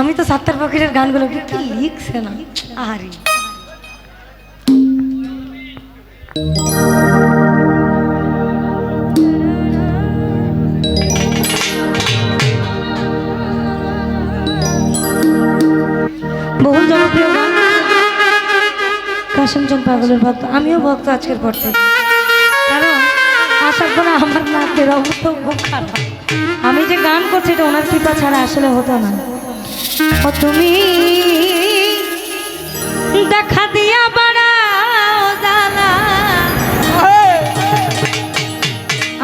আমি তো সাত্তার ফকিরের গানগুলো কি লিখছে না? আরে বহু জনপ্রিয় কাশিমচন্দ পাগলের ভক্ত। আমিও ভক্ত আজকের পর থেকে। কারণ আসার পরে আমার নাচের অবস্থা খুব খারাপ। আমি যে গান করছি এটা ওনার কৃপা ছাড়া আসলে হতো না। ও তুমি দেখা দিয়া বাড়াও জানা।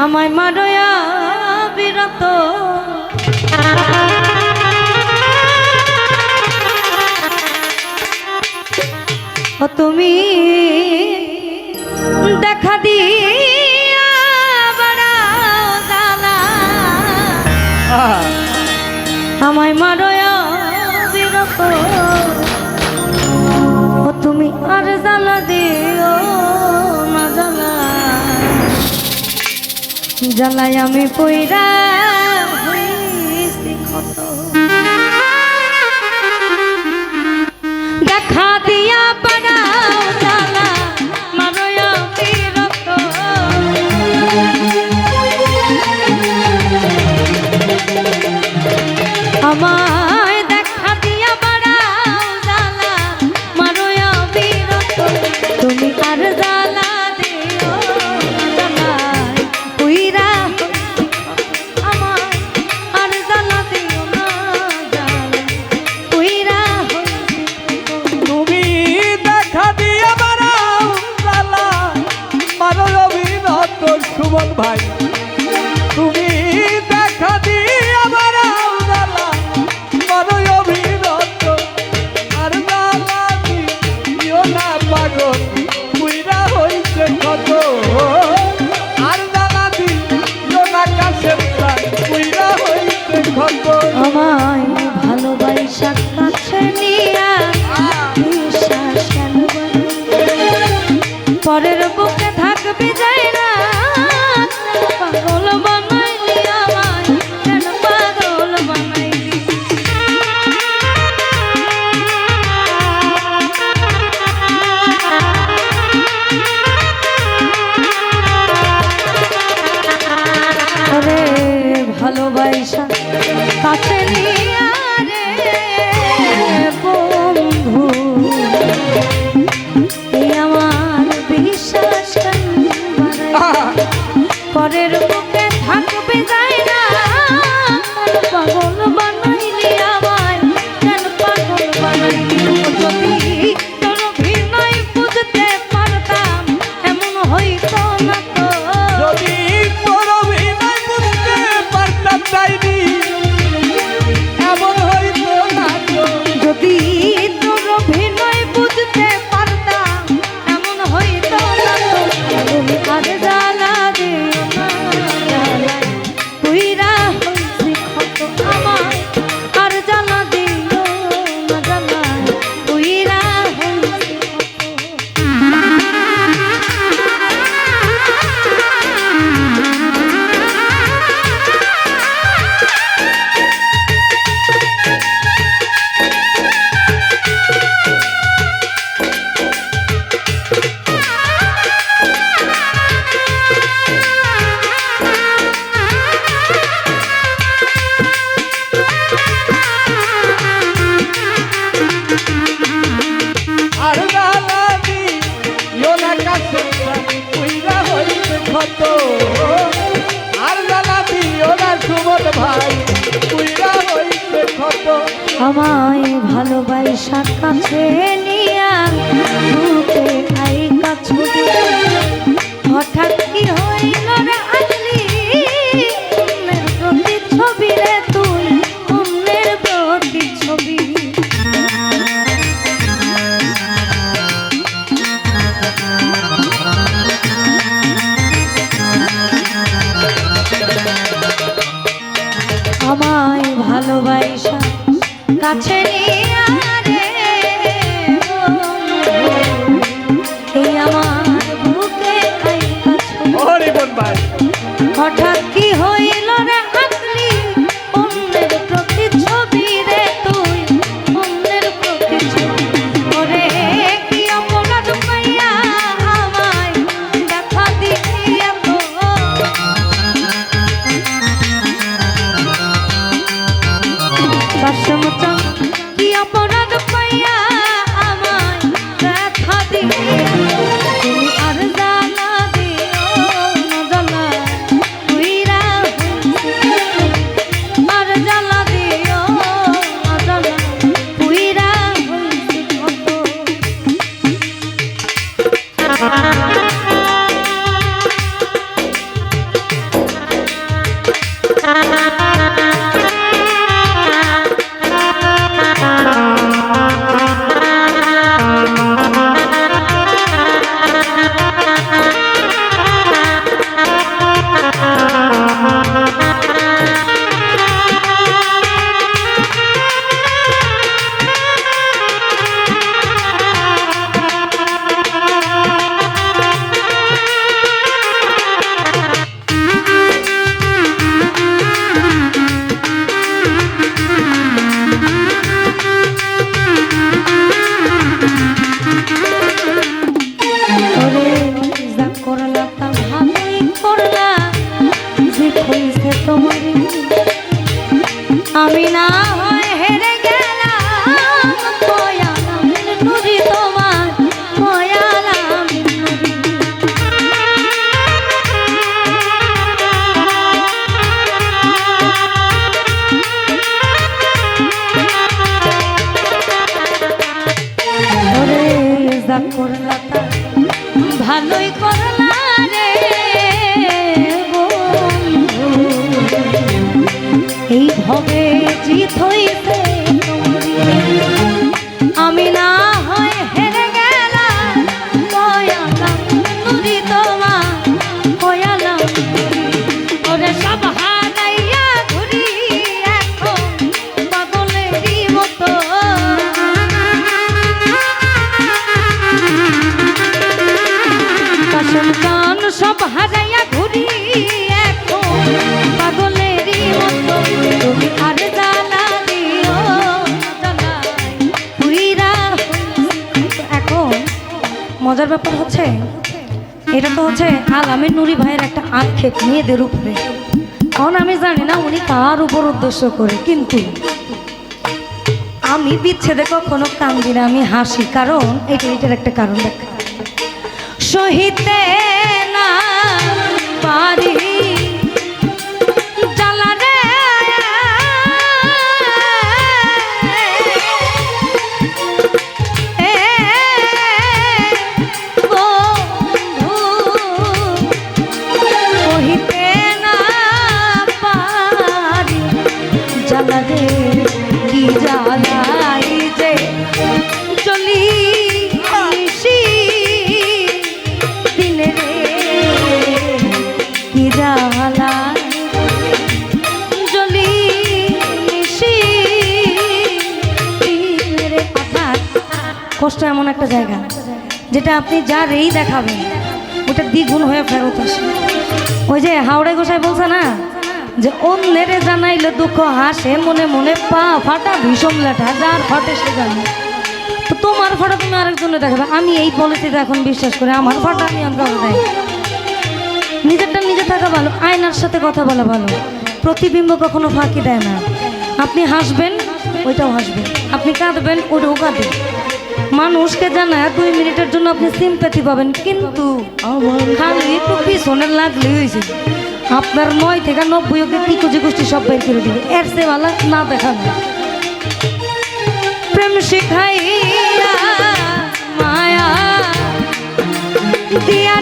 আমায় মারয়া বিরত। ও তুমি দেখা দি বাড়াও জানা। আমায় মারয়া তুমি দিও না জ্বালাই আমি পইরা আশা কাছে নিয়া বুকে আই কাছে হঠাৎ কি হয় যা করলা তা ভালোই করলা এই ভবে জিত মজার ব্যাপার হচ্ছে, এটা তো হচ্ছে আলামের নুরি ভাইয়ের একটা আক্ষেপ মেয়েদের উপরে। কারণ আমি জানি না উনি কার উপর উদ্দেশ্য করে, কিন্তু আমি বিচ্ছেদে কখনো কান্দি না, আমি হাসি, কারণ এটা এটার একটা কারণ দেখা। সহিতে না পারি। জ্বালা জলি কষ্ট এমন একটা জায়গা যেটা আপনি যারেই দেখাবেন, ওটা দ্বিগুণ হয়ে ফেরত আসে। ওই যে হাওড়ে গোসাই বলছে না, যে অন্যেরে জানাইলে দুঃখ হাসে, মনে মনে পা ফাটা ভীষণ লেঠা, যার ফাটে সে জানে। তো তোমার ফাটা তুমি আরেকজনে দেখাবে, আমি এই পলিসিতে এখন বিশ্বাস করি, আমার ফাটা আমি কাউকে দেয় নিজেরটা নিজে থাকা ভালো, আয়নার সাথে কথা বলা ভালো। প্রতিবিম্ব কখনো ফাঁকি দেয় না। আপনি হাসবেন, ওইটাও হাসবেন। আপনি কাঁদবেন, ওটাও কাঁদবে মানুষকে জানা দুই মিনিটের জন্য আপনি সিম্প্যাথি পাবেন, কিন্তু খালি একটু লাগলে হয়েছে আপনার নয় থেকে নব্বই অব্দি টিকুজি গোষ্ঠী সব বের করে দিবে। এর সে ভালো না দেখাবে প্রেম শিখাইয়া মায়া দিয়া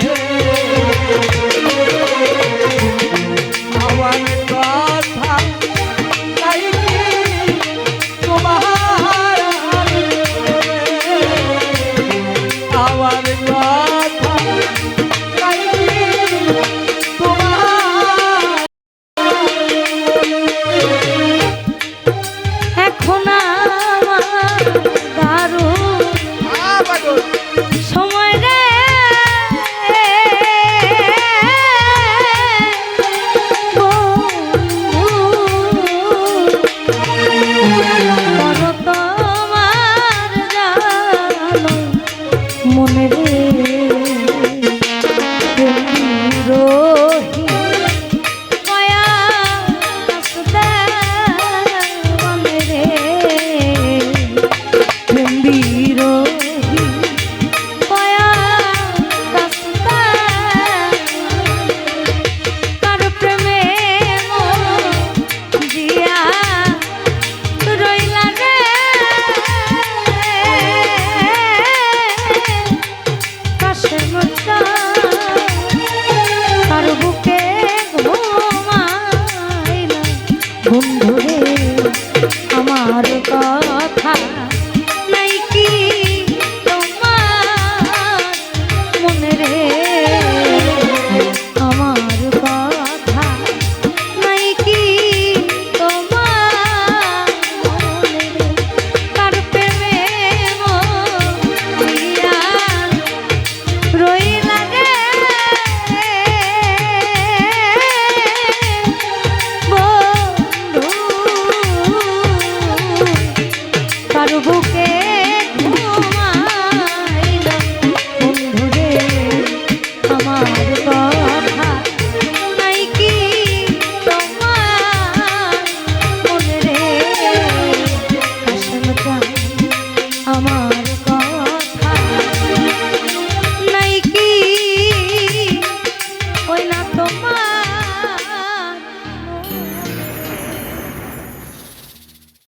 yeah.